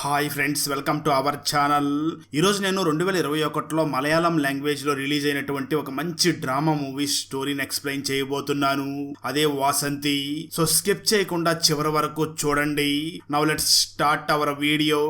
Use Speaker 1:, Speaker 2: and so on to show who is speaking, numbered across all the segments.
Speaker 1: Hi friends welcome to our channel. ఈరోజు నేను రెండు వేల ఇరవై ఒకటిలో మలయాళం లాంగ్వేజ్లో రిలీజ్ అయినటువంటి ఒక మంచి డ్రామా మూవీ స్టోరీని ఎక్స్ప్లెయిన్ చేయబోతున్నాను. అదే వాసంతి. సో స్కిప్ చేయకుండా చివరి వరకు చూడండి. Now let's start our video.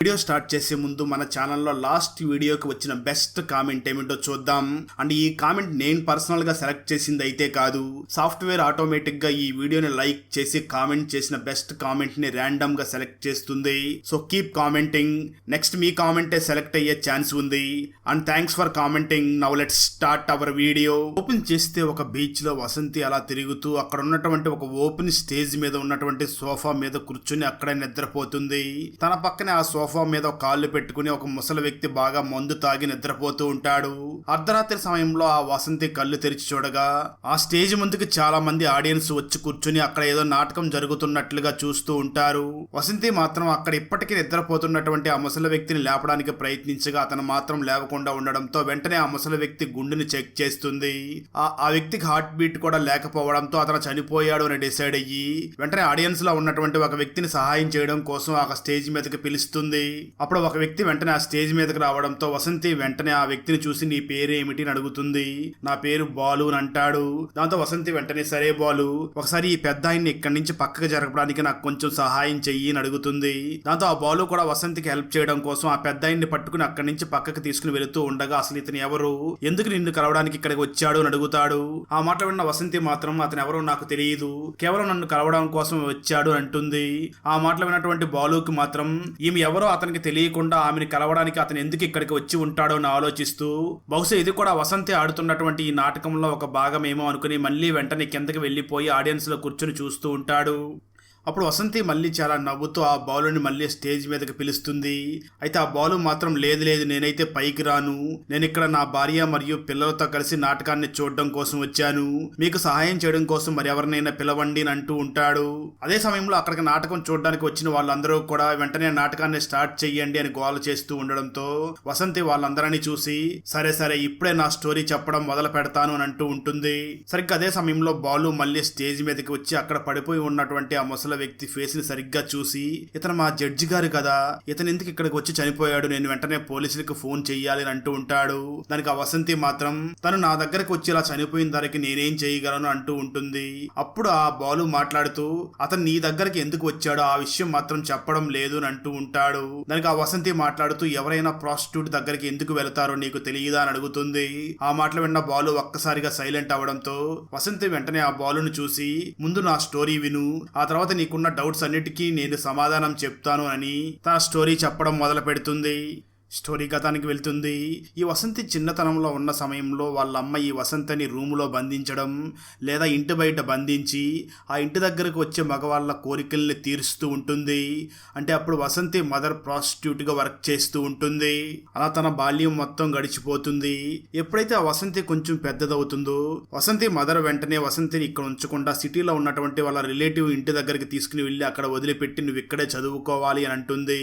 Speaker 1: Video start చేసే ముందు మన ఛానల్లో లాస్ట్ వీడియోకి వచ్చిన బెస్ట్ కామెంట్ ఏమిటో చూద్దాం. అండ్ ఈ కామెంట్ నేను పర్సనల్గా సెలెక్ట్ చేసింది అయితే కాదు. సాఫ్ట్వేర్ ఆటోమేటిక్గా ఈ వీడియోని లైక్ చేసి కామెంట్ చేసిన బెస్ట్ కామెంట్ని ర్యాండమ్గా సెలెక్ట్ చేస్తుంది. సో కీప్ కామెంటింగ్ నెక్స్ట్ మీ కామెంటే సెలెక్ట్ అయ్యే ఛాన్స్ ఉంది. And thanks for commenting now let start our video open చేస్తే ఒక బీచ్లో వసంతి అలా తిరుగుతూ అక్కడ ఉన్నటువంటి ఒక ఓపెన్ స్టేజ్ మీద ఉన్నటువంటి సోఫా మీద కూర్చుని అక్కడే నిద్రపోతుంది. తన పక్కనే ఆ సోఫా మీద ఒక కాళ్ళు పెట్టుకుని ఒక ముసలి వ్యక్తి బాగా మందు తాగి నిద్రపోతూ ఉంటాడు. అర్ధరాత్రి సమయంలో ఆ వసంతి కళ్ళు తెరిచి చూడగా ఆ స్టేజ్ ముందుకు చాలా మంది ఆడియన్స్ వచ్చి కూర్చుని అక్కడ ఏదో నాటకం జరుగుతున్నట్లుగా చూస్తూ ఉంటారు. వసంతి మాత్రం అక్కడ ఇప్పటికీ నిద్రపోతున్నటువంటి ఆ ముసలి వ్యక్తిని లేపడానికి ప్రయత్నించగా అతను మాత్రం లేవకుండా ఉండడంతో వెంటనే ఆ ముసలి వ్యక్తి గుండెని చెక్ చేస్తుంది. ఆ ఆ వ్యక్తికి హార్ట్ బీట్ కూడా లేకపోవడంతో అతను చనిపోయాడు అని డిసైడ్ అయ్యి వెంటనే ఆడియన్స్లో ఉన్నటువంటి ఒక వ్యక్తిని సహాయం చేయడం కోసం ఆ స్టేజ్ మీదకి పిలుస్తుంది. అప్పుడు ఒక వ్యక్తి వెంటనే ఆ స్టేజ్ మీదకి రావడంతో వసంతి వెంటనే ఆ వ్యక్తిని చూసి నీ పేరు ఏమిటి అని అడుగుతుంది. నా పేరు బాలు అని అంటాడు. దాంతో వసంతి వెంటనే సరే బాలు ఒకసారి ఈ పెద్ద ఆయన్ని ఇక్కడి నుంచి పక్కకు జరపడానికి నాకు కొంచెం సహాయం చెయ్యి అని అడుగుతుంది. దాంతో ఆ బాలు కూడా వసంతికి హెల్ప్ చేయడం కోసం ఆ పెద్ద ఆయన్ని పట్టుకుని అక్కడి నుంచి పక్కకు తీసుకుని వెళుతూ ఉండగా అసలు ఇతను ఎవరు? ఎందుకు నిన్ను కలవడానికి ఇక్కడికి వచ్చాడు? అని అడుగుతాడు. ఆ మాట విన్న వసంతి మాత్రం అతను ఎవరో నాకు తెలియదు. కేవలం నన్ను కలవడం కోసం వచ్చాడు అని అంటుంది. ఆ మాటలు విన్నటువంటి బాలుకి మాత్రం ఈమె ఎవరో అతనికి తెలియకుండా ఆమెను కలవడానికి అతను ఎందుకు ఇక్కడికి వచ్చి ఉంటాడో అని ఆలోచిస్తూ బహుశా ఇది కూడా వసంతి ఆడుతున్నటువంటి ఈ నాటకంలో ఒక భాగమేమో అనుకుని మళ్ళీ వెంటనే కిందకి వెళ్ళిపోయి ఆడియన్స్లో కూర్చుని చూస్తూ ఉంటాడు. అప్పుడు వసంతి మళ్ళీ చాలా నవ్వుతూ ఆ బాలుని మళ్ళీ స్టేజ్ మీదకి పిలుస్తుంది. అయితే ఆ బాలు మాత్రం లేదు లేదు నేనైతే పైకి రాను. నేను ఇక్కడ నా భార్య మరియు పిల్లలతో కలిసి నాటకాన్ని చూడడం కోసం వచ్చాను. మీకు సహాయం చేయడం కోసం మరి ఎవరినైనా పిలవండి అని అంటూ ఉంటాడు. అదే సమయంలో అక్కడికి నాటకం చూడడానికి వచ్చిన వాళ్ళందరూ కూడా వెంటనే నాటకాన్ని స్టార్ట్ చెయ్యండి అని గోల చేస్తూ ఉండడంతో వసంతి వాళ్ళందరినీ చూసి సరే సరే ఇప్పుడే నా స్టోరీ చెప్పడం మొదలు పెడతాను అని అంటూ ఉంటుంది. సరిగ్గా అదే సమయంలో బాలు మళ్ళీ స్టేజ్ మీదకి వచ్చి అక్కడ పడిపోయి ఉన్నటువంటి ఆ ముసలి వ్యక్తి ఫేస్ని సరిగ్గా చూసి ఇతను మా జడ్జి గారు కదా ఇతను ఎందుకు ఇక్కడికి వచ్చి చనిపోయాడు? నేను వెంటనే పోలీసులకు ఫోన్ చెయ్యాలి అని అంటూ ఉంటాడు. దానికి ఆ వసంతి మాత్రం తను నా దగ్గరకు వచ్చి ఇలా చనిపోయిన దానికి నేనేం చేయగలను? అంటూ ఉంటుంది. అప్పుడు ఆ బాలు మాట్లాడుతూ అతను నీ దగ్గరికి ఎందుకు వచ్చాడో ఆ విషయం మాత్రం చెప్పడం లేదు అని అంటూ ఉంటాడు. దానికి ఆ వసంతి మాట్లాడుతూ ఎవరైనా ప్రాస్టిట్యూట్ దగ్గరికి ఎందుకు వెళతారో నీకు తెలియదా? అని అడుగుతుంది. ఆ మాటలు విన్న బాలు ఒక్కసారిగా సైలెంట్ అవడంతో వసంతి వెంటనే ఆ బాలును చూసి ముందు నా స్టోరీ విను ఆ తర్వాత నీకున్న డౌట్స్ అన్నిటికీ నేను సమాధానం చెప్తాను అని తన స్టోరీ చెప్పడం మొదలు పెడుతుంది స్టోరీ గతానికి వెళ్తుంది. ఈ వసంతి చిన్నతనంలో ఉన్న సమయంలో వాళ్ళ అమ్మ ఈ వసంతిని రూములో బంధించడం లేదా ఇంటి బయట బంధించి ఆ ఇంటి దగ్గరకు వచ్చే మగవాళ్ళ కోరికల్ని తీరుస్తూ ఉంటుంది. అంటే అప్పుడు వసంతి మదర్ ప్రాస్టిట్యూట్గా వర్క్ చేస్తూ ఉంటుంది. అలా తన బాల్యం మొత్తం గడిచిపోతుంది. ఎప్పుడైతే ఆ వసంతి కొంచెం పెద్దదవుతుందో వసంతి మదర్ వెంటనే వసంతిని ఇక్కడ ఉంచకుండా సిటీలో ఉన్నటువంటి వాళ్ళ రిలేటివ్ ఇంటి దగ్గరికి తీసుకుని వెళ్ళి అక్కడ వదిలిపెట్టి నువ్వు ఇక్కడే చదువుకోవాలి అని అంటుంది.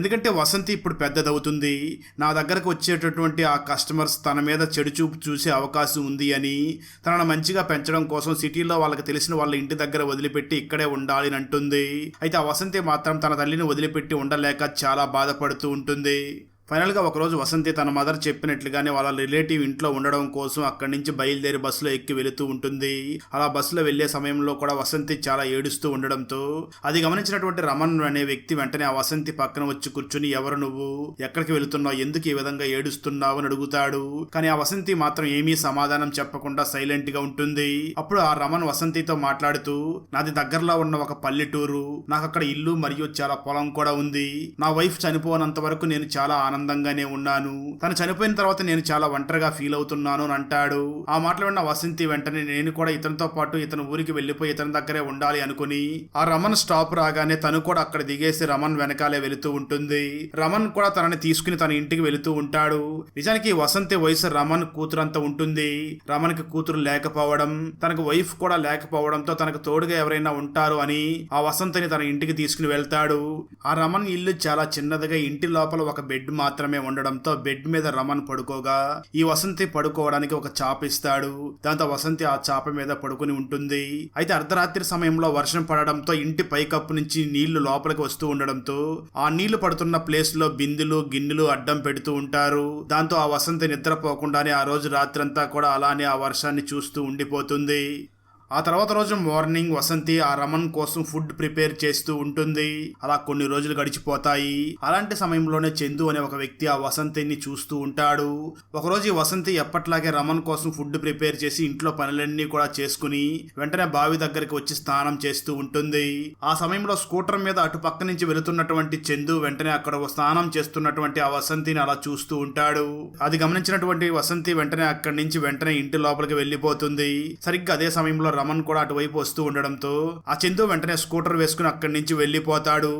Speaker 1: ఎందుకంటే వసంతి ఇప్పుడు పెద్దదవుతుంది. నా దగ్గరకు వచ్చేటటువంటి ఆ కస్టమర్స్ తన మీద చెడు చూపు చూసే అవకాశం ఉంది అని తనను మంచిగా పెంచడం కోసం సిటీలో వాళ్ళకి తెలిసిన వాళ్ళ ఇంటి దగ్గర వదిలిపెట్టి ఇక్కడే ఉండాలి అని అంటుంది. అయితే ఆ వసంతి మాత్రం తన తల్లిని వదిలిపెట్టి ఉండలేక చాలా బాధపడుతూ ఉంటుంది. ఫైనల్గా ఒకరోజు వసంతి తన మదర్ చెప్పినట్లుగానే వాళ్ళ రిలేటివ్ ఇంట్లో ఉండడం కోసం అక్కడి నుంచి బయలుదేరి బస్సులో ఎక్కి వెళుతూ ఉంటుంది. అలా బస్సులో వెళ్ళే సమయంలో కూడా వసంతి చాలా ఏడుస్తూ ఉండడంతో అది గమనించినటువంటి రమణ్ అనే వ్యక్తి వెంటనే ఆ వసంతి పక్కన వచ్చి కూర్చుని ఎవరు నువ్వు? ఎక్కడికి వెళుతున్నావు? ఎందుకు ఈ విధంగా ఏడుస్తున్నావు? అని అడుగుతాడు. కానీ ఆ వసంతి మాత్రం ఏమీ సమాధానం చెప్పకుండా సైలెంట్గా ఉంటుంది. అప్పుడు ఆ రమణ్ వసంతితో మాట్లాడుతూ నాది దగ్గరలో ఉన్న ఒక పల్లెటూరు. నాకు అక్కడ ఇల్లు మరియు చాలా పొలం కూడా ఉంది. నా వైఫ్ చనిపోనంత వరకు నేను చాలా ఆనందంగానే ఉన్నాను. తను చనిపోయిన తర్వాత నేను చాలా ఒంటరిగా ఫీల్ అవుతున్నాను అని అంటాడు. ఆ మాటలు విన్న వసంతి వెంటనే నేను కూడా ఇతనితో పాటు ఇతను ఊరికి వెళ్ళిపోయి ఇతని దగ్గరే ఉండాలి అనుకుని ఆ రమణ్ స్టాప్ రాగానే తను కూడా అక్కడ దిగేసి రమణ్ వెనకాలే వెళుతూ ఉంటుంది. రమణ్ కూడా తనని తీసుకుని తన ఇంటికి వెళుతూ ఉంటాడు. నిజానికి వసంతి వయసు రమణ్ కూతురు ఉంటుంది. రమణ్కి కూతురు లేకపోవడం తనకు వైఫ్ కూడా లేకపోవడంతో తనకు తోడుగా ఎవరైనా ఉంటారు అని ఆ వసంతిని తన ఇంటికి తీసుకుని వెళ్తాడు. ఆ రమణ్ ఇల్లు చాలా చిన్నదిగా ఇంటి లోపల ఒక బెడ్ మాత్రం మాత్రమే ఉండడంతో బెడ్ మీద రమణ్ పడుకోగా ఈ వసంతి పడుకోవడానికి ఒక చాప ఇస్తాడు. దాంతో వసంతి ఆ చాప మీద పడుకుని ఉంటుంది. అయితే అర్ధరాత్రి సమయంలో వర్షం పడడంతో ఇంటి పైకప్పు నుంచి నీళ్ళు లోపలికి వస్తూ ఉండడంతో ఆ నీళ్ళు పడుతున్న ప్లేస్లో బిందులు గిన్నెలు అడ్డం పెడుతూ ఉంటారు. దాంతో ఆ వసంతి నిద్రపోకుండానే ఆ రోజు రాత్రంతా కూడా అలానే ఆ వర్షాన్ని చూస్తూ ఉండిపోతుంది. ఆ తర్వాత రోజు మార్నింగ్ వసంతి ఆ రమన్ కోసం ఫుడ్ ప్రిపేర్ చేస్తూ ఉంటుంది. అలా కొన్ని రోజులు గడిచిపోతాయి. అలాంటి సమయంలోనే చందు అనే ఒక వ్యక్తి ఆ వసంతిని చూస్తూ ఉంటాడు. ఒకరోజు ఈ వసంతి ఎప్పట్లాగే రమన్ కోసం ఫుడ్ ప్రిపేర్ చేసి ఇంట్లో పనులన్నీ కూడా చేసుకుని వెంటనే బావి దగ్గరికి వచ్చి స్నానం చేస్తూ ఉంటుంది. ఆ సమయంలో స్కూటర్ మీద అటు పక్క నుంచి వెళుతున్నటువంటి చందు వెంటనే అక్కడ స్నానం చేస్తున్నటువంటి ఆ వసంతిని అలా చూస్తూ ఉంటాడు. అది గమనించినటువంటి వసంతి వెంటనే అక్కడి నుంచి వెంటనే ఇంటి లోపలికి వెళ్ళిపోతుంది. సరిగ్గా అదే సమయంలో రమన్ కూడా అటువైపు వస్తూ ఉండడంతో ఆ చందు వెంటనే స్కూటర్ వేసుకుని అక్కడి నుంచి వెళ్ళిపోతాడు.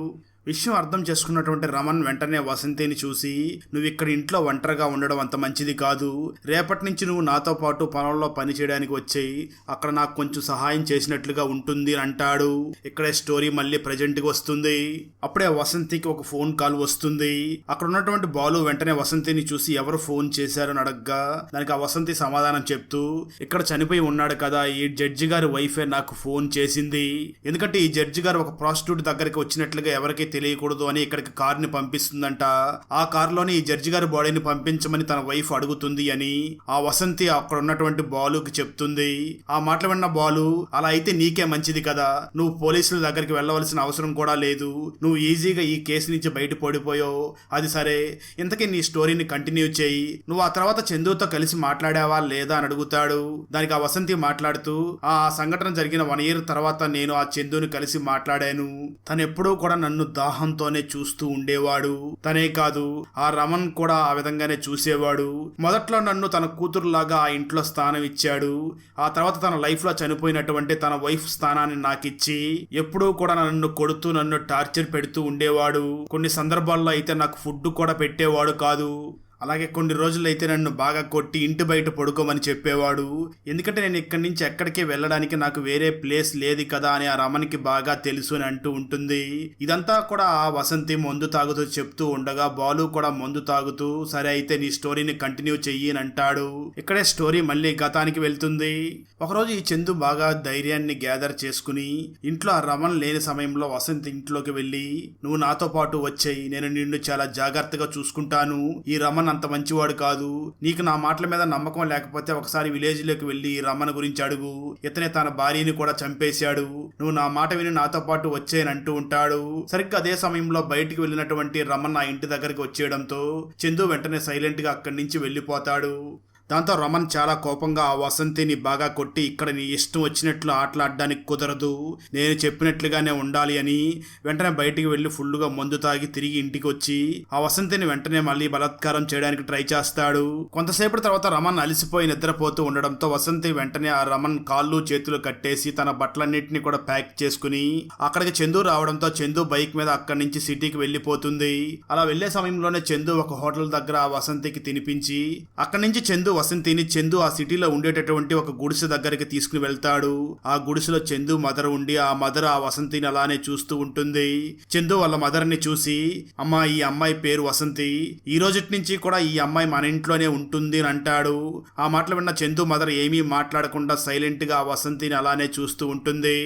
Speaker 1: విషయం అర్థం చేసుకున్నటువంటి రమణ్ వెంటనే వసంతిని చూసి నువ్వు ఇక్కడ ఇంట్లో ఒంటరిగా ఉండడం అంత మంచిది కాదు. రేపటి నుంచి నువ్వు నాతో పాటు పొలంలో పని చేయడానికి వచ్చేయి. అక్కడ నాకు కొంచెం సహాయం చేసినట్లుగా ఉంటుంది అని అంటాడు. ఇక్కడే స్టోరీ మళ్ళీ ప్రజెంట్కి వస్తుంది. అప్పుడే వసంతికి ఒక ఫోన్ కాల్ వస్తుంది. అక్కడ ఉన్నటువంటి బాలు వెంటనే వసంతిని చూసి ఎవరు ఫోన్ చేశారని అడగ్గా దానికి ఆ వసంతి సమాధానం చెప్తూ ఇక్కడ చనిపోయి ఉన్నాడు కదా. ఈ జడ్జి గారి వైఫే నాకు ఫోన్ చేసింది. ఎందుకంటే ఈ జడ్జి గారు ఒక ప్రాస్టిట్యూట్ దగ్గరికి వచ్చినట్లుగా ఎవరికి తెలియకూడదు అని ఇక్కడికి కారుని పంపిస్తుందంట. ఆ కారులోని ఈ జడ్జి గారి బాడీని పంపించమని తన వైఫ్ అడుగుతుంది అని ఆ వసంతి అక్కడ ఉన్నటువంటి బాలుకి చెప్తుంది. ఆ మాటలు విన్న బాలు అలా అయితే నీకే మంచిది కదా. నువ్వు పోలీసుల దగ్గరికి వెళ్ళవలసిన అవసరం కూడా లేదు. నువ్వు ఈజీగా ఈ కేసు నుంచి బయట పడిపోయావు అది సరే. ఇంతకీ నీ స్టోరీని కంటిన్యూ చేయి. నువ్వు ఆ తర్వాత చందుతో కలిసి మాట్లాడావా లేదా? అని అడుగుతాడు. దానికి ఆ వసంతి మాట్లాడుతూ ఆ సంఘటన జరిగిన వన్ ఇయర్ తర్వాత నేను ఆ చందుని కలిసి మాట్లాడాను. తను ఎప్పుడూ కూడా నన్ను దాహంతోనే చూస్తూ ఉండేవాడు. తనే కాదు ఆ రమణ్ కూడా ఆ విధంగానే చూసేవాడు. మొదట్లో నన్ను తన కూతురులాగా ఆ ఇంట్లో స్థానం ఇచ్చాడు. ఆ తర్వాత తన లైఫ్లో చనిపోయినటువంటి తన వైఫ్ స్థానాన్ని నాకిచ్చి ఎప్పుడూ కూడా నన్ను కొడుతూ నన్ను టార్చర్ పెడుతూ ఉండేవాడు. కొన్ని సందర్భాల్లో అయితే నాకు ఫుడ్ కూడా పెట్టేవాడు కాదు. అలాగే కొన్ని రోజులైతే నన్ను బాగా కొట్టి ఇంటి బయట పడుకోమని చెప్పేవాడు. ఎందుకంటే నేను ఇక్కడి నుంచి ఎక్కడికి వెళ్ళడానికి నాకు వేరే ప్లేస్ లేదు కదా అని ఆ రమణికి బాగా తెలుసు అని అంటూ ఉంటుంది. ఇదంతా కూడా ఆ వసంతి మందు తాగుతూ చెప్తూ ఉండగా బాలు కూడా మందు తాగుతూ సరే అయితే నీ స్టోరీని కంటిన్యూ చెయ్యి అని అంటాడు. ఇక్కడే స్టోరీ మళ్ళీ గతానికి వెళ్తుంది. ఒకరోజు ఈ చందు బాగా ధైర్యాన్ని గ్యాదర్ చేసుకుని ఇంట్లో ఆ రమణ లేని సమయంలో వసంతి ఇంట్లోకి వెళ్ళి నువ్వు నాతో పాటు వచ్చేయి నేను నిన్ను చాలా జాగ్రత్తగా చూసుకుంటాను. ఈ రమణ్ అంత మంచివాడు కాదు. నీకు నా మాటల మీద నమ్మకం లేకపోతే ఒకసారి విలేజ్లోకి వెళ్ళి రమణ గురించి అడుగు. ఇతనే తన భార్యని కూడా చంపేశాడు. నువ్వు నా మాట విని నాతో పాటు వచ్చేయనంటూ ఉంటాడు. సరిగ్గా అదే సమయంలో బయటికి వెళ్ళినటువంటి రమణ నా ఇంటి దగ్గరికి వచ్చేయడంతో చందు వెంటనే సైలెంట్గా అక్కడి నుంచి వెళ్ళిపోతాడు. దాంతో రమణ్ చాలా కోపంగా ఆ వసంతిని బాగా కొట్టి ఇక్కడ నీ ఇష్టం వచ్చినట్లు ఆటలాడడానికి కుదరదు. నేను చెప్పినట్లుగానే ఉండాలి అని వెంటనే బయటికి వెళ్ళి ఫుల్లుగా మందు తాగి తిరిగి ఇంటికి వచ్చి ఆ వసంతిని వెంటనే మళ్ళీ బలాత్కారం చేయడానికి ట్రై చేస్తాడు. కొంతసేపటి తర్వాత రమణ్ అలిసిపోయి నిద్రపోతూ ఉండడంతో వసంతి వెంటనే ఆ రమణ్ కాళ్ళు చేతులు కట్టేసి తన బట్టలన్నింటినీ కూడా ప్యాక్ చేసుకుని అక్కడికి చందు రావడంతో చందు బైక్ మీద అక్కడి నుంచి సిటీకి వెళ్ళిపోతుంది. అలా వెళ్ళే సమయంలోనే చందు ఒక హోటల్ దగ్గర ఆ వసంతికి తినిపించి అక్కడి నుంచి చందు వసంతిని చందు ఆ సిటీలో ఉండేటటువంటి ఒక గుడిసె దగ్గరికి తీసుకుని వెళ్తాడు. ఆ గుడిసెలో చందు మదర్ ఉండి ఆ మదర్ ఆ వసంతిని అలానే చూస్తూ ఉంటుంది. చందు వాళ్ళ మదర్ని చూసి అమ్మ ఈ అమ్మాయి పేరు వసంతి. ఈ రోజుటి నుంచి కూడా ఈ అమ్మాయి మన ఇంట్లోనే ఉంటుంది అని అంటాడు. ఆ మాటలు విన్న చందు మదర్ ఏమీ మాట్లాడకుండా సైలెంట్గా ఆ వసంతిని అలానే చూస్తూ ఉంటుంది.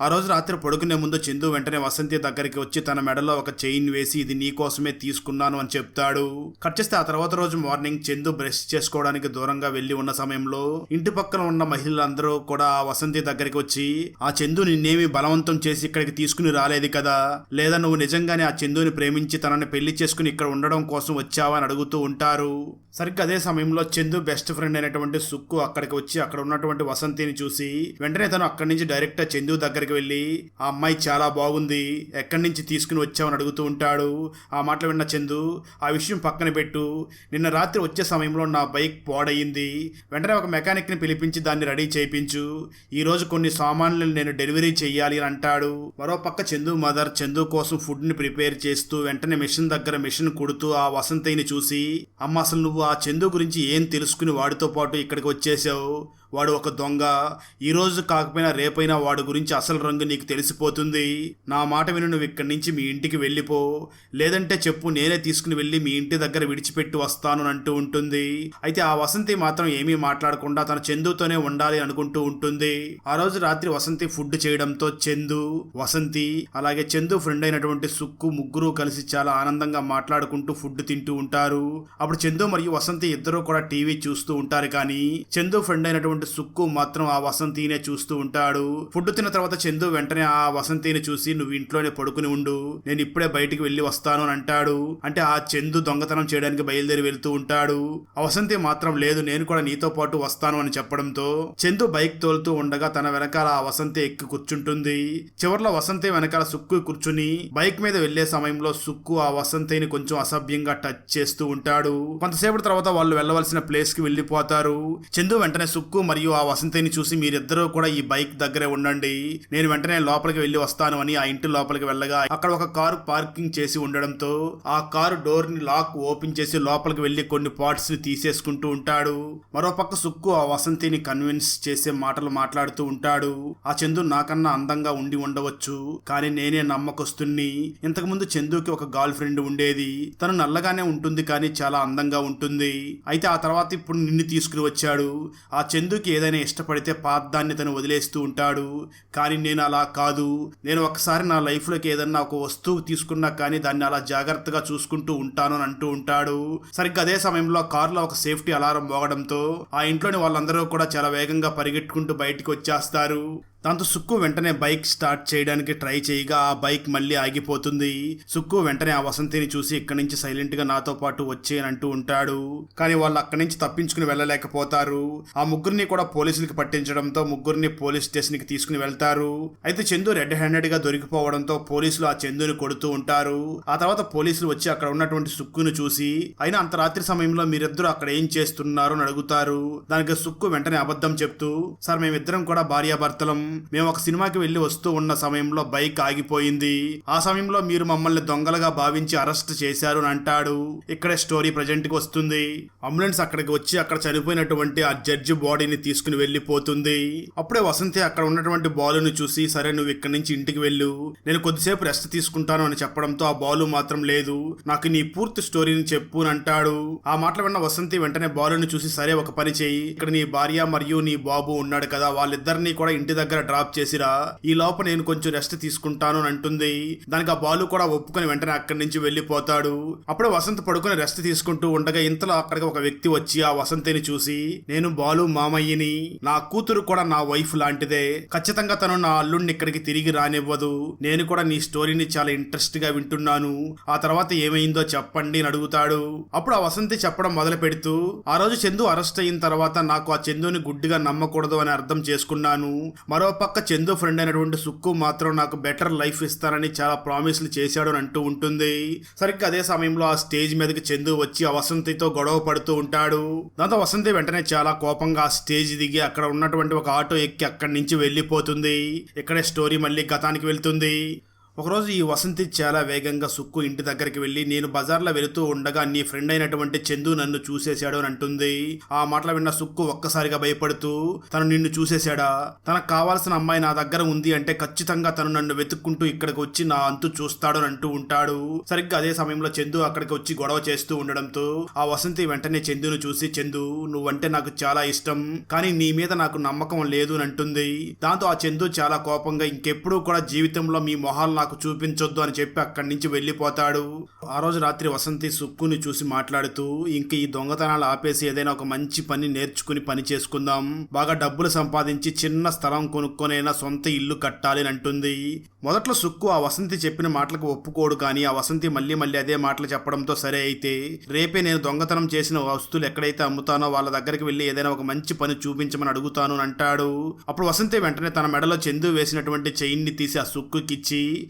Speaker 1: ఆ రోజు రాత్రి పడుకునే ముందు చందు వెంటనే వసంతి దగ్గరికి వచ్చి తన మెడలో ఒక చైన్ వేసి ఇది నీ కోసమే తీసుకున్నాను అని చెప్తాడు. కట్ చేస్తే ఆ తర్వాత రోజు మార్నింగ్ చందు బ్రష్ చేసుకోవడానికి దూరంగా వెళ్ళి ఉన్న సమయంలో ఇంటి పక్కన ఉన్న మహిళలందరూ కూడా ఆ వసంతి దగ్గరికి వచ్చి ఆ చందు నిన్నేమి బలవంతం చేసి ఇక్కడికి తీసుకుని రాలేదు కదా. లేదా నువ్వు నిజంగానే ఆ చందుని ప్రేమించి తనని పెళ్ళి చేసుకుని ఇక్కడ ఉండడం కోసం వచ్చావా అని అడుగుతూ ఉంటారు. సరిగ్గా అదే సమయంలో చందు బెస్ట్ ఫ్రెండ్ అయినటువంటి సుక్కు అక్కడికి వచ్చి అక్కడ ఉన్నటువంటి వసంతిని చూసి వెంటనే తను అక్కడి నుంచి డైరెక్ట్ చందు దగ్గరికి వెళ్ళి ఆ అమ్మాయి చాలా బాగుంది ఎక్కడి నుంచి తీసుకుని వచ్చావని అడుగుతూ ఉంటాడు. ఆ మాటలు విన్న చందు ఆ విషయం పక్కన పెట్టు. నిన్న రాత్రి వచ్చే సమయంలో నా బైక్ పాడయింది. వెంటనే ఒక మెకానిక్ని పిలిపించి దాన్ని రెడీ చేయించు. ఈ రోజు కొన్ని సామాన్లు నేను డెలివరీ చేయాలి అని అంటాడు. మరో పక్క చందు మదర్ చందు కోసం ఫుడ్ని ప్రిపేర్ చేస్తూ వెంటనే మిషన్ దగ్గర మిషన్ కుడుతూ ఆ వసంతిని చూసి అమ్మ అసలు నువ్వు ఆ చందు గురించి ఏం తెలుసుకుని వాడితో పాటు ఇక్కడికి వచ్చేసావు? వాడు ఒక దొంగ. ఈ రోజు కాకపోయినా రేపైనా వాడి గురించి అసలు రంగు నీకు తెలిసిపోతుంది. నా మాట విను నువ్వు ఇక్కడి నుంచి మీ ఇంటికి వెళ్ళిపో. లేదంటే చెప్పు నేనే తీసుకుని వెళ్ళి మీ ఇంటి దగ్గర విడిచిపెట్టి వస్తాను అంటూ ఉంటుంది. అయితే ఆ వసంతి మాత్రం ఏమీ మాట్లాడకుండా తన చందుతోనే ఉండాలి అనుకుంటూ ఉంటుంది. ఆ రోజు రాత్రి వసంతి ఫుడ్ చేయడంతో చందు వసంతి అలాగే చందు ఫ్రెండ్ అయినటువంటి సుక్కు ముగ్గురు కలిసి చాలా ఆనందంగా మాట్లాడుకుంటూ ఫుడ్ తింటూ ఉంటారు. అప్పుడు చందు మరియు వసంతి ఇద్దరు కూడా టీవీ చూస్తూ ఉంటారు కానీ చందు ఫ్రెండ్ అయినటువంటి సుక్కు మాత్రం ఆ వసంతినే చూస్తూ ఉంటాడు. ఫుడ్ తిన్న తర్వాత చందు వెంటనే ఆ వసంతిని చూసి నువ్వు ఇంట్లోనే పడుకుని ఉండు. నేను ఇప్పుడే బయటికి వెళ్ళి వస్తాను అని అంటాడు. అంటే ఆ చందు దొంగతనం చేయడానికి బయలుదేరి వెళ్తూ ఉంటాడు. ఆ వసంతి మాత్రం లేదు నేను కూడా నీతో పాటు వస్తాను అని చెప్పడంతో చందు బైక్ తోలుతూ ఉండగా తన వెనకాల ఆ వసంతి ఎక్కి కూర్చుంటుంది. చివర్లో వసంతి వెనకాల సుక్కు కూర్చుని బైక్ మీద వెళ్ళే సమయంలో సుక్కు ఆ వసంతిని కొంచెం అసభ్యంగా టచ్ చేస్తూ ఉంటాడు. కొంతసేపటి తర్వాత వాళ్ళు వెళ్ళవలసిన ప్లేస్కి వెళ్ళిపోతారు. చందు వెంటనే సుక్కు మరియు ఆ వసంతిని చూసి మీరిద్దరూ కూడా ఈ బైక్ దగ్గరే ఉండండి. నేను వెంటనే లోపలికి వెళ్ళి వస్తాను అని ఆ ఇంటి లోపలికి వెళ్ళగా అక్కడ ఒక కారు పార్కింగ్ చేసి ఉండడంతో ఆ కారు డోర్ని లాక్ ఓపెన్ చేసి లోపలికి వెళ్ళి కొన్ని పార్ట్స్ని తీసేసుకుంటూ ఉంటాడు. మరోపక్క సుక్కు ఆ వసంతిని కన్విన్స్ చేసే మాటలు మాట్లాడుతూ ఉంటాడు. ఆ చందు నాకన్నా అందంగా ఉండి ఉండవచ్చు కానీ నేనే నమ్మకస్తుణ్ణి. ఇంతకుముందు చందుకి ఒక గర్ల్ ఫ్రెండ్ ఉండేది. తను నల్లగానే ఉంటుంది కానీ చాలా అందంగా ఉంటుంది. అయితే ఆ తర్వాత ఇప్పుడు నిన్ను తీసుకుని వచ్చాడు. ఆ చందు చందుకి ఏదైనా ఇష్టపడితే ప్రాధాన్యతను తను వదిలేస్తూ ఉంటాడు. కానీ నేను అలా కాదు. నేను ఒకసారి నా లైఫ్లోకి ఏదన్నా ఒక వస్తువు తీసుకున్నా కానీ దాన్ని అలా జాగ్రత్తగా చూసుకుంటూ ఉంటాను అని అంటూ ఉంటాడు. సరిగ్గా అదే సమయంలో కారులో ఒక సేఫ్టీ అలారం మోగడంతో ఆ ఇంట్లోని వాళ్ళందరూ కూడా చాలా వేగంగా పరిగెట్టుకుంటూ బయటికి వచ్చేస్తారు. దాంతో సుక్కు వెంటనే బైక్ స్టార్ట్ చేయడానికి ట్రై చేయగా ఆ బైక్ మళ్ళీ ఆగిపోతుంది. సుక్కు వెంటనే ఆ వసంతిని చూసి ఇక్కడి నుంచి సైలెంట్గా నాతో పాటు వచ్చే అంటూ ఉంటాడు. కానీ వాళ్ళు అక్కడి నుంచి తప్పించుకుని వెళ్ళలేకపోతారు. ఆ ముగ్గురిని కూడా పోలీసులకి పట్టించడంతో ముగ్గురిని పోలీస్ స్టేషన్కి తీసుకుని వెళ్తారు. అయితే చందు రెడ్ హ్యాండెడ్గా దొరికిపోవడంతో పోలీసులు ఆ చందుని కొడుతూ ఉంటారు. ఆ తర్వాత పోలీసులు వచ్చి అక్కడ ఉన్నటువంటి సుక్కును చూసి అయినా అంత రాత్రి సమయంలో మీరిద్దరు అక్కడ ఏం చేస్తున్నారు అని అడుగుతారు. దానికి సుక్కు వెంటనే అబద్ధం చెప్తూ సార్ మేమిద్దరం కూడా భార్యాభర్తలం. మేము ఒక సినిమాకి వెళ్ళి వస్తూ ఉన్న సమయంలో బైక్ ఆగిపోయింది. ఆ సమయంలో మీరు మమ్మల్ని దొంగలుగా భావించి అరెస్ట్ చేశారు అని అంటాడు. ఇక్కడే స్టోరీ ప్రజెంట్కి వస్తుంది. అంబులెన్స్ అక్కడికి వచ్చి అక్కడ చనిపోయినటువంటి ఆ జడ్జి బాడీని తీసుకుని వెళ్ళిపోతుంది. అప్పుడే వసంతి అక్కడ ఉన్నటువంటి బాలుని చూసి సరే నువ్వు ఇక్కడి నుంచి ఇంటికి వెళ్ళు. నేను కొద్దిసేపు రెస్ట్ తీసుకుంటాను అని చెప్పడంతో ఆ బాలు మాత్రం లేదు. నాకు నీ పూర్తి స్టోరీని చెప్పు అని అంటాడు. ఆ మాటలు విన్న వసంతి వెంటనే బాలుని చూసి సరే ఒక పని చేయి. ఇక్కడ నీ భార్య మరియు నీ బాబు ఉన్నాడు కదా. వాళ్ళిద్దరినీ కూడా ఇంటి దగ్గర డ్రాప్ చేసిరా? ఈ లోపల నేను కొంచెం రెస్ట్ తీసుకుంటాను అని అంటుంది. దానికి ఆ బాలు కూడా ఒప్పుకొని వెంటనే అక్కడి నుంచి వెళ్ళిపోతాడు. అప్పుడే వసంత్ పడుకొని రెస్ట్ తీసుకుంటూ ఉండగా ఇంతలో అక్కడికి ఒక వ్యక్తి వచ్చి ఆ వసంతిని చూసి నేను బాలు మామయ్యని. నా కూతురు కూడా నా వైఫ్ లాంటిదే. ఖచ్చితంగా తను నా అల్లుడిని ఇక్కడికి తిరిగి రానివ్వదు. నేను కూడా నీ స్టోరీని చాలా ఇంట్రెస్ట్గా వింటున్నాను. ఆ తర్వాత ఏమైందో చెప్పండి అని అడుగుతాడు. అప్పుడు ఆ వసంతి చెప్పడం మొదలు పెడుతూ ఆ రోజు చందు అరెస్ట్ అయిన తర్వాత నాకు ఆ చందుని గుడ్డిగా నమ్మకూడదు అని అర్థం చేసుకున్నాను. మరో పక్క చందు ఫ్రెండ్ అయినటువంటి సుక్కు మాత్రం నాకు బెటర్ లైఫ్ ఇస్తానని చాలా ప్రామిస్లు చేశాడు అని అంటూ ఉంటుంది. సరిగ్గా అదే సమయంలో ఆ స్టేజ్ మీదకి చందు వచ్చి ఆ వసంతితో గొడవ పడుతూ ఉంటాడు. దాంతో వసంతి వెంటనే చాలా కోపంగా ఆ స్టేజ్ దిగి అక్కడ ఉన్నటువంటి ఒక ఆటో ఎక్కి అక్కడి నుంచి వెళ్ళిపోతుంది. ఇక్కడే స్టోరీ మళ్ళీ గతానికి వెళ్తుంది. ఒకరోజు ఈ వసంతి చాలా వేగంగా సుక్కు ఇంటి దగ్గరికి వెళ్ళి నేను బజార్లో వెళుతూ ఉండగా నీ ఫ్రెండ్ అయినటువంటి చందు నన్ను చూసేశాడు అని అంటుంది. ఆ మాటలు విన్న సుక్కు ఒక్కసారిగా భయపడుతూ తను నిన్ను చూసేశాడా? తనకు కావాల్సిన అమ్మాయి నా దగ్గర ఉంది అంటే ఖచ్చితంగా తను నన్ను వెతుక్కుంటూ ఇక్కడికి వచ్చి నా అంతు చూస్తాడు అని అంటూ ఉంటాడు. సరిగ్గా అదే సమయంలో చందు అక్కడికి వచ్చి గొడవ చేస్తూ ఉండడంతో ఆ వసంతి వెంటనే చందును చూసి చందు నువ్వంటే నాకు చాలా ఇష్టం కానీ నీ మీద నాకు నమ్మకం లేదు అని అంటుంది. దాంతో ఆ చందు చాలా కోపంగా ఇంకెప్పుడూ కూడా జీవితంలో మీ మొహాల్లో నాకు చూపించొద్దు అని చెప్పి అక్కడి నుంచి వెళ్ళిపోతాడు. ఆ రోజు రాత్రి వసంతి సుక్కుని చూసి మాట్లాడుతూ ఇంక ఈ దొంగతనాలు ఆపేసి ఏదైనా ఒక మంచి పని నేర్చుకుని పని చేసుకుందాం. బాగా డబ్బులు సంపాదించి చిన్న స్థలం కొనుక్కొనైనా సొంత ఇల్లు కట్టాలి అని అంటుంది. మొదట్లో సుక్కు ఆ వసంతి చెప్పిన మాటలకు ఒప్పుకోడు కానీ ఆ వసంతి మళ్ళీ మళ్ళీ అదే మాటలు చెప్పడంతో సరే అయితే రేపే నేను దొంగతనం చేసిన వస్తువులు ఎక్కడైతే అమ్ముతానో వాళ్ళ దగ్గరికి వెళ్ళి ఏదైనా ఒక మంచి పని చూపించమని అడుగుతాను అని అంటాడు. అప్పుడు వసంతి వెంటనే తన మెడలో చందు వేసినటువంటి చైన్ని తీసి ఆ సుక్కుకిచ్చి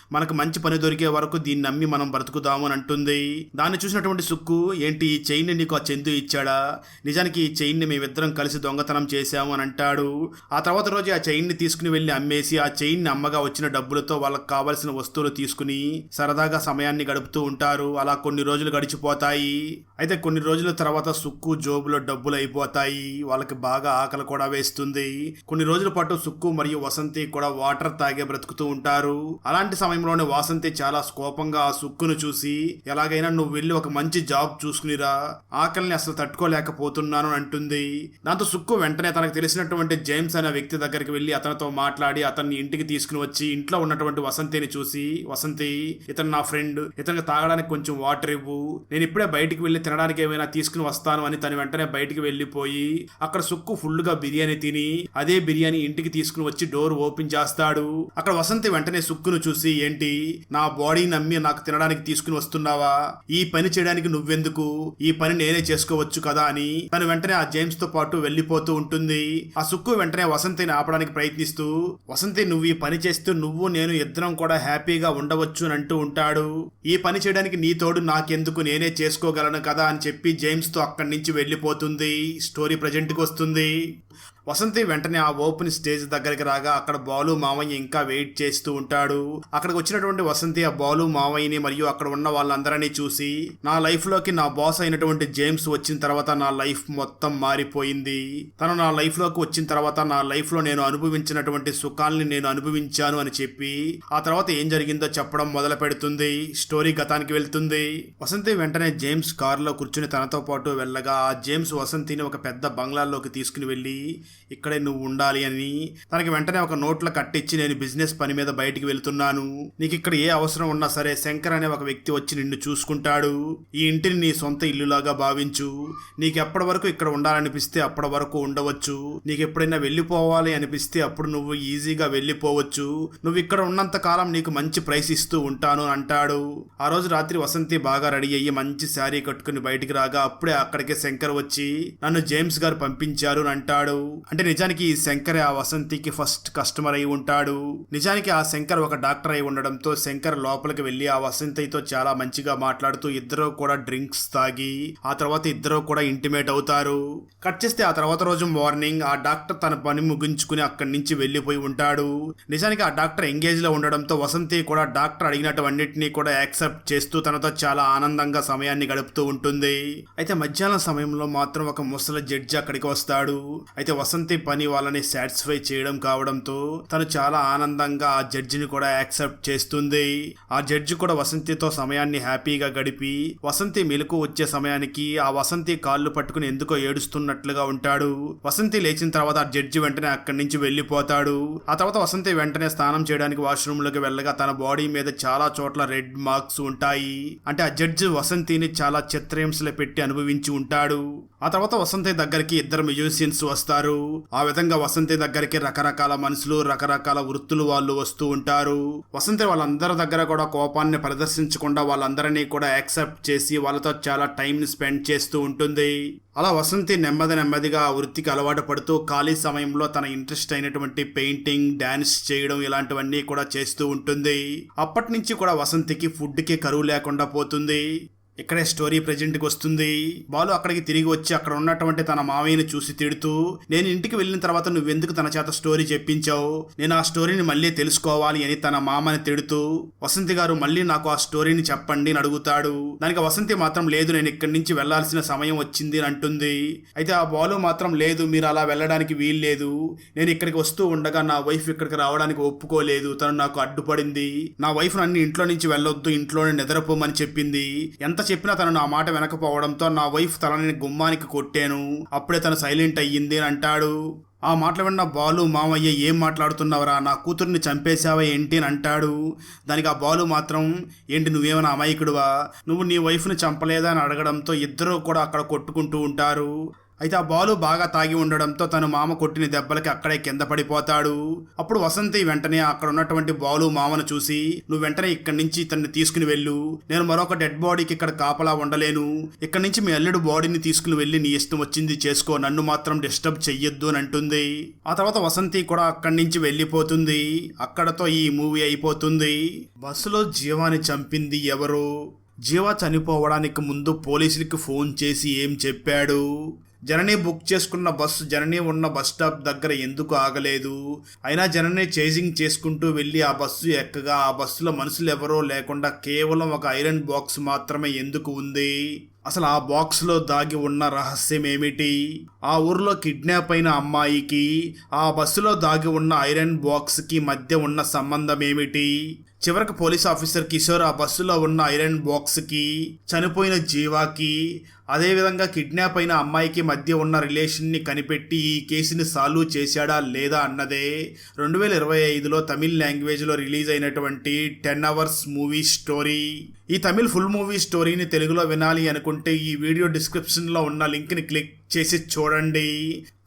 Speaker 1: మనకు మంచి పని దొరికే వరకు దీన్ని నమ్మి మనం బ్రతుకుదాము అని అంటుంది. దాన్ని చూసినటువంటి సుక్కు ఏంటి ఈ చైన్ని నీకు ఆ చందు ఇచ్చాడా? నిజానికి ఈ చైన్ని మేమిద్దరం కలిసి దొంగతనం చేశాము అని అంటాడు. ఆ తర్వాత రోజు ఆ చైన్ని తీసుకుని వెళ్ళి అమ్మేసి ఆ చైన్ని అమ్మగా వచ్చిన డబ్బులతో వాళ్ళకి కావాల్సిన వస్తువులు తీసుకుని సరదాగా సమయాన్ని గడుపుతూ ఉంటారు. అలా కొన్ని రోజులు గడిచిపోతాయి. అయితే కొన్ని రోజుల తర్వాత సుక్కు జోబులో డబ్బులు అయిపోతాయి. వాళ్ళకి బాగా ఆకలి కూడా వేస్తుంది. కొన్ని రోజుల పాటు సుక్కు మరియు వసంతి కూడా వాటర్ తాగే బ్రతుకుతూ ఉంటారు. అలాంటి సమయం సమయంలోనే వాసంతి చాలా కోపంగా ఆ సుక్కును చూసి ఎలాగైనా నువ్వు వెళ్ళి ఒక మంచి జాబ్ చూసుకునిరా ఆకలిని అసలు తట్టుకోలేకపోతున్నాను అని అంటుంది. దాంతో సుక్కు వెంటనే తనకు తెలిసినటువంటి జేమ్స్ అనే వ్యక్తి దగ్గరికి వెళ్ళి అతనితో మాట్లాడి అతన్ని ఇంటికి తీసుకుని వచ్చి ఇంట్లో ఉన్నటువంటి వసంతిని చూసి వసంతి ఇతను నా ఫ్రెండ్ ఇతనికి తాగడానికి కొంచెం వాటర్ ఇవ్వు నేను ఇప్పుడే బయటికి వెళ్ళి తినడానికి ఏమైనా తీసుకుని వస్తాను అని తను వెంటనే బయటికి వెళ్ళిపోయి అక్కడ సుక్కు ఫుల్గా బిర్యానీ తిని అదే బిర్యానీ ఇంటికి తీసుకుని వచ్చి డోర్ ఓపెన్ చేస్తాడు. అక్కడ వసంతి వెంటనే సుక్కును చూసి ఏంటి? నా బాడీ నమ్మి నాకు తినడానికి తీసుకుని వస్తున్నావా? ఈ పని చేయడానికి నువ్వెందుకు? ఈ పని నేనే చేసుకోవచ్చు కదా అని తను వెంటనే ఆ జేమ్స్తో పాటు వెళ్ళిపోతూ ఉంటుంది. ఆ సుక్కు వెంటనే వసంతిని ఆపడానికి ప్రయత్నిస్తూ వసంతి నువ్వు ఈ పని చేస్తూ నువ్వు నేను ఇద్దరం కూడా హ్యాపీగా ఉండవచ్చు అని అంటూ ఉంటాడు. ఈ పని చేయడానికి నీ తోడు నాకెందుకు? నేనే చేసుకోగలను కదా అని చెప్పి జేమ్స్తో అక్కడి నుంచి వెళ్ళిపోతుంది. స్టోరీ ప్రజెంట్కి వస్తుంది. వసంతి వెంటనే ఆ ఓపెన్ స్టేజ్ దగ్గరికి రాగా అక్కడ బాలు మావయ్య ఇంకా వెయిట్ చేస్తూ ఉంటాడు. అక్కడికి వచ్చినటువంటి వసంతి ఆ బాలు మావయ్యని మరియు అక్కడ ఉన్న వాళ్ళందరినీ చూసి నా లైఫ్లోకి నా బాస్ అయినటువంటి జేమ్స్ వచ్చిన తర్వాత నా లైఫ్ మొత్తం మారిపోయింది. తను నా లైఫ్లోకి వచ్చిన తర్వాత నా లైఫ్లో నేను అనుభవించినటువంటి సుఖాల్ని నేను అనుభవించాను అని చెప్పి ఆ తర్వాత ఏం జరిగిందో చెప్పడం మొదలు పెడుతుంది. స్టోరీ గతానికి వెళ్తుంది. వసంతి వెంటనే జేమ్స్ కారులో కూర్చుని తనతో పాటు వెళ్ళగా ఆ జేమ్స్ వసంతిని ఒక పెద్ద బంగ్లాల్లోకి తీసుకుని వెళ్ళి ఇక్కడే నువ్వు ఉండాలి అని. తనకి వెంటనే ఒక నోట్లో కట్టించి నేను బిజినెస్ పని మీద బయటికి వెళ్తున్నాను. నీకు ఇక్కడ ఏ అవసరం ఉన్నా సరే శంకర్ అనే ఒక వ్యక్తి వచ్చి నిన్ను చూసుకుంటాడు. ఈ ఇంటిని నీ సొంత ఇల్లులాగా భావించు. నీకు ఎప్పటి వరకు ఇక్కడ ఉండాలనిపిస్తే అప్పటి వరకు ఉండవచ్చు. నీకు ఎప్పుడైనా వెళ్ళిపోవాలి అనిపిస్తే అప్పుడు నువ్వు ఈజీగా వెళ్ళిపోవచ్చు. నువ్వు ఇక్కడ ఉన్నంత కాలం నీకు మంచి ప్రైస్ ఇస్తూ ఉంటాను అని అంటాడు. ఆ రోజు రాత్రి వసంతి బాగా రెడీ అయ్యి మంచి శారీ కట్టుకుని బయటికి రాగా అప్పుడే అక్కడికే శంకర్ వచ్చి నన్ను జేమ్స్ గారు పంపించారు అని అంటాడు. అంటే నిజానికి ఈ శంకర్ ఆ వసంతికి ఫస్ట్ కస్టమర్ అయి ఉంటాడు. నిజానికి ఆ శంకర్ ఒక డాక్టర్ అయి ఉండడంతో శంకర్ లోపలికి వెళ్ళి ఆ వసంతితో చాలా మంచిగా మాట్లాడుతూ ఇద్దరు కూడా డ్రింక్స్ తాగి ఆ తర్వాత ఇద్దరు కూడా ఇంటిమేట్ అవుతారు. కట్ చేస్తే ఆ తర్వాత రోజు మార్నింగ్ ఆ డాక్టర్ తన పని ముగించుకుని అక్కడి నుంచి వెళ్ళిపోయి ఉంటాడు. నిజానికి ఆ డాక్టర్ ఎంగేజ్లో ఉండడంతో వసంతి కూడా డాక్టర్ అడిగినటువన్నిటినీ కూడా యాక్సెప్ట్ చేస్తూ తనతో చాలా ఆనందంగా సమయాన్ని గడుపుతూ ఉంటుంది. అయితే మధ్యాహ్నం సమయంలో మాత్రం ఒక ముసలి జడ్జి అక్కడికి వస్తాడు. అయితే వసంతి వసంతి పని వాళ్ళని సాటిస్ఫై చేయడం కావడంతో తను చాలా ఆనందంగా ఆ జడ్జిని కూడా యాక్సెప్ట్ చేస్తుంది. ఆ జడ్జి కూడా వసంతితో సమయాన్ని హ్యాపీగా గడిపి వసంతి మెలకు వచ్చే సమయానికి ఆ వసంతి కాళ్ళు పట్టుకుని ఎందుకో ఏడుస్తున్నట్లుగా ఉంటాడు. వసంతి లేచిన తర్వాత ఆ జడ్జి వెంటనే అక్కడి నుంచి వెళ్ళిపోతాడు. ఆ తర్వాత వసంతి వెంటనే స్నానం చేయడానికి వాష్రూమ్లోకి వెళ్ళగా తన బాడీ మీద చాలా చోట్ల రెడ్ మార్క్స్ ఉంటాయి. అంటే ఆ జడ్జి వసంతిని చాలా చిత్రహింసలు పెట్టి అనుభవించి ఉంటాడు. ఆ తర్వాత వసంతి దగ్గరికి ఇద్దరు మ్యూజిషియన్స్ వస్తారు. ఆ విధంగా వసంతి దగ్గరికి రకరకాల మనుషులు రకరకాల వృత్తులు వాళ్ళు వస్తూ ఉంటారు. వసంతి వాళ్ళందరి దగ్గర కూడా కోపాన్ని ప్రదర్శించకుండా వాళ్ళందరినీ కూడా యాక్సెప్ట్ చేసి వాళ్ళతో చాలా టైంని స్పెండ్ చేస్తూ ఉంటుంది. అలా వసంతి నెమ్మది నెమ్మదిగా ఆ వృత్తికి అలవాటు పడుతూ ఖాళీ సమయంలో తన ఇంట్రెస్ట్ అయినటువంటి పెయింటింగ్ డాన్స్ చేయడం ఇలాంటివన్నీ కూడా చేస్తూ ఉంటుంది. అప్పటి నుంచి కూడా వసంతికి ఫుడ్కి కరువు లేకుండా పోతుంది. ఇక్కడే స్టోరీ ప్రజెంట్కి వస్తుంది. బాలు అక్కడికి తిరిగి వచ్చి అక్కడ ఉన్నటువంటి తన మావయ్యని చూసి తిడుతూ నేను ఇంటికి వెళ్ళిన తర్వాత నువ్వెందుకు తన చేత స్టోరీ చెప్పించావు? నేను ఆ స్టోరీని మళ్ళీ తెలుసుకోవాలి అని తన మామని తిడుతూ వసంతి గారు మళ్ళీ నాకు ఆ స్టోరీని చెప్పండి అని అడుగుతాడు. దానికి వసంతి మాత్రం లేదు నేను ఇక్కడి నుంచి వెళ్ళాల్సిన సమయం వచ్చింది అని అంటుంది. అయితే ఆ బాలు మాత్రం లేదు మీరు అలా వెళ్ళడానికి వీల్లేదు నేను ఇక్కడికి వస్తూ ఉండగా నా వైఫ్ ఇక్కడికి రావడానికి ఒప్పుకోలేదు. తను నాకు అడ్డుపడింది. నా వైఫ్ నన్ను ఇంట్లో నుంచి వెళ్ళొద్దు ఇంట్లోనే నిద్రపోమని చెప్పింది. ఎంత చెప్పినా తను నా మాట వినకపోవడంతో నా వైఫ్ తలని గుమ్మానికి కొట్టాను. అప్పుడే తను సైలెంట్ అయ్యింది అని అంటాడు. ఆ మాటలు విన్న బాలు మామయ్య ఏం మాట్లాడుతున్నావురా? నా కూతుర్ని చంపేశావా ఏంటి? అని అంటాడు. దానికి ఆ బాలు మాత్రం ఏంటి నువ్వేమైనా అమాయకుడువా? నువ్వు నీ వైఫ్ని చంపలేదా? అని అడగడంతో ఇద్దరూ కూడా అక్కడ కొట్టుకుంటూ ఉంటారు. అయితే ఆ బాలు బాగా తాగి ఉండడంతో తను మామ కొట్టిన దెబ్బలకి అక్కడే కింద పడిపోతాడు. అప్పుడు వసంతి వెంటనే అక్కడ ఉన్నటువంటి బాలు మామను చూసి నువ్వు వెంటనే ఇక్కడి నుంచి ఇతన్ని తీసుకుని వెళ్ళు. నేను మరొక డెడ్ బాడీకి ఇక్కడ కాపలా ఉండలేను. ఇక్కడి నుంచి మీ అల్లుడు బాడీని తీసుకుని వెళ్ళి నీ ఇష్టం వచ్చింది చేసుకో. నన్ను మాత్రం డిస్టర్బ్ చెయ్యొద్దు అని అంటుంది. ఆ తర్వాత వసంతి కూడా అక్కడి నుంచి వెళ్ళిపోతుంది. అక్కడతో ఈ మూవీ అయిపోతుంది. బస్సులో జీవాని చంపింది ఎవరు? జీవా చనిపోవడానికి ముందు పోలీసులకి ఫోన్ చేసి ఏం చెప్పాడు? జనని బుక్ చేసుకున్న బస్సు జనని ఉన్న బస్ స్టాప్ దగ్గర ఎందుకు ఆగలేదు? అయినా జనని చేజింగ్ చేసుకుంటూ వెళ్ళి ఆ బస్సు ఎక్కగా? ఆ బస్సులో మనుషులు ఎవరో లేకుండా కేవలం ఒక ఐరన్ బాక్స్ మాత్రమే ఎందుకు ఉంది? అసలు ఆ బాక్స్లో దాగి ఉన్న రహస్యం ఏమిటి? ఆ ఊర్లో కిడ్నాప్ అయిన అమ్మాయికి ఆ బస్సులో దాగి ఉన్న ఐరన్ బాక్స్కి మధ్య ఉన్న సంబంధం ఏమిటి? చివరికి పోలీస్ ఆఫీసర్ కిషోర్ ఆ బస్సులో ఉన్న ఐరన్ బాక్స్కి చనిపోయిన జీవాకి అదేవిధంగా కిడ్నాప్ అయిన అమ్మాయికి మధ్య ఉన్న రిలేషన్ని కనిపెట్టి ఈ కేసుని సాల్వ్ చేశాడా లేదా అన్నదే రెండు వేల ఇరవై ఐదులో తమిళ్ లాంగ్వేజ్లో రిలీజ్ అయినటువంటి టెన్ అవర్స్ మూవీ స్టోరీ. ఈ తమిళ్ ఫుల్ మూవీ స్టోరీని తెలుగులో వినాలి అనుకుంటే ఈ వీడియో డిస్క్రిప్షన్లో ఉన్న లింక్ని క్లిక్ చేసి చూడండి.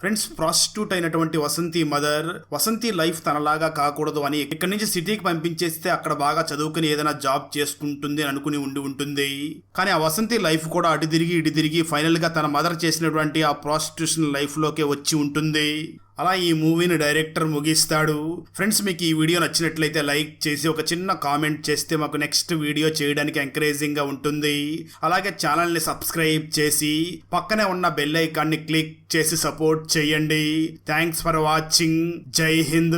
Speaker 1: ఫ్రెండ్స్ ప్రాస్టిట్యూట్ అయినటువంటి వసంతి మదర్ వసంతి లైఫ్ తనలాగా కాకూడదు అని ఇక్కడి నుంచి సిటీకి పంపించేస్తే అక్కడ బాగా చదువుకుని ఏదైనా జాబ్ చేసుకుంటుంది అని అనుకుని ఉండి ఉంటుంది. కానీ ఆ వసంతి లైఫ్ కూడా అటు తిరిగి ఇటు తిరిగి ఫైనల్గా తన మదర్ చేసినటువంటి ఆ ప్రాస్టిట్యూషన్ లైఫ్లోకే వచ్చి ఉంటుంది. అలా ఈ మూవీని డైరెక్టర్ ముగిస్తాడు. ఫ్రెండ్స్ మీకు ఈ వీడియో నచ్చినట్లయితే లైక్ చేసి ఒక చిన్న కామెంట్ చేస్తే మాకు నెక్స్ట్ వీడియో చేయడానికి ఎంకరేజింగ్గా ఉంటుంది. అలాగే ఛానల్ని సబ్స్క్రైబ్ చేసి పక్కనే ఉన్న బెల్ ఐకాన్ని క్లిక్ చేసి సపోర్ట్ చేయండి. Thanks for watching Jai Hind.